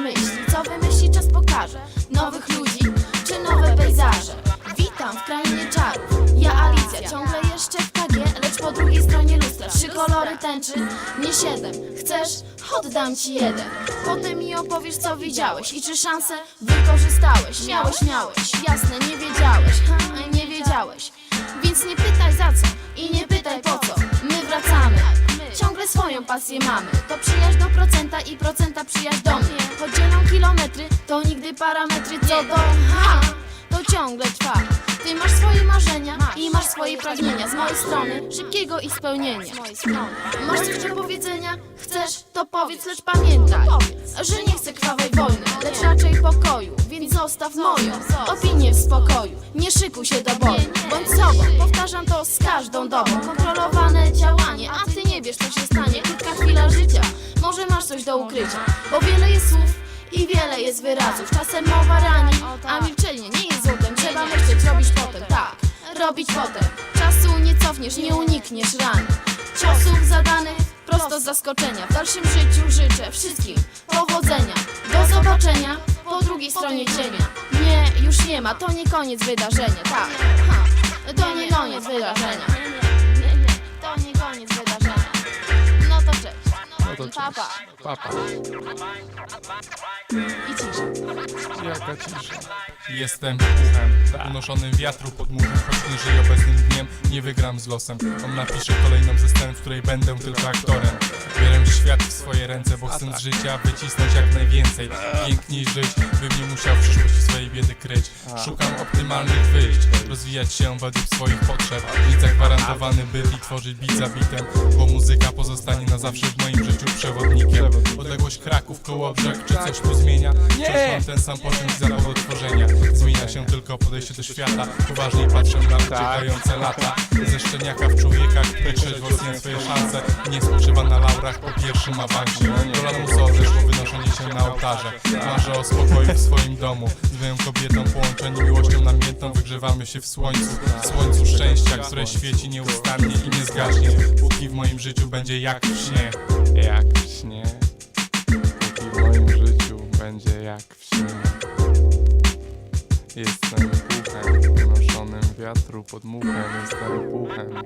myśli Co wymyśli czas pokaże. Nowych ludzi czy nowe pejzaże? Witam w krainie czarów. Ja Alicja, ciągle jeszcze w KG Lecz po drugiej stronie lustra. Trzy kolory tęczy, nie siedem. Chcesz? Oddam ci jeden. Potem mi opowiesz co widziałeś I czy szansę wykorzystałeś. Miałeś, miałeś, jasne, nie wiedziałeś ha, Nie wiedziałeś. Więc nie pytaj za co i nie swoją pasję mamy. To przyjaźń do procenta i procenta przyjaźń do mnie. Choć dzielą kilometry, to nigdy parametry. Co do ha, to ciągle trwa. Ty masz swoje marzenia i masz swoje pragnienia. Z mojej strony szybkiego ich spełnienia. Masz coś do powiedzenia? Chcesz? To powiedz, lecz pamiętaj Że nie chcę krwawej wojny, lecz raczej pokoju. Więc zostaw moją opinię w spokoju. Nie szykuj się do boju, bądź sobą. Powtarzam to z każdą dobą do ukrycia Bo wiele jest słów i wiele jest wyrazów. Czasem mowa rani, a milczenie nie jest złotem. Trzeba myśleć, robić potem, tak, robić potem. Czasu nie cofniesz, nie unikniesz ran. Ciosów zadanych prosto z zaskoczenia. W dalszym życiu życzę wszystkim powodzenia. Do zobaczenia po drugiej stronie cienia. Nie, już nie ma, to nie koniec wydarzenia Tak, ha, to nie koniec wydarzenia No to cześć. Papa Papa. i cisza Jaka cisza. Jestem puchem, unoszonym wiatru pod Choć nie żyję obecnym dniem, nie wygram z losem. On napisze kolejną ze scen, w której będę tylko aktorem. Bierę świat w swoje ręce, bo chcę z życia wycisnąć jak najwięcej. Piękniej żyć, bym nie musiał w przyszłości swojej biedy kryć. Szukam optymalnych wyjść, rozwijać się według swoich potrzeb. Mieć zagwarantowany byt i tworzyć bit za bitem Bo muzyka pozostanie na zawsze w moim życiu przewodnikiem Odległość Kraków, Kołobrzeg, czy coś tu zmienia? Wciąż mam ten sam pociąg i zapał do tworzenia. Zmienia się tylko podejście do świata. Poważniej patrzę na uciekające lata. Ze szczeniaka w człowieka, który trzeźwo ocenia swoje szanse. Nie spoczywa na laurach po pierwszym awansie. Rola muzo zeszło wynoszenie się na ołtarze. Marzę o spokoju w swoim domu. Z moją kobietą połączeni miłością namiętną Wygrzewamy się w słońcu. Słońcu szczęścia, które świeci nieustannie i nie zgaśnie Póki w moim życiu będzie jak w śnie Jak w śnie w będzie jak w śnie Jestem puchem, unoszonym wiatru pod muchem Jestem puchem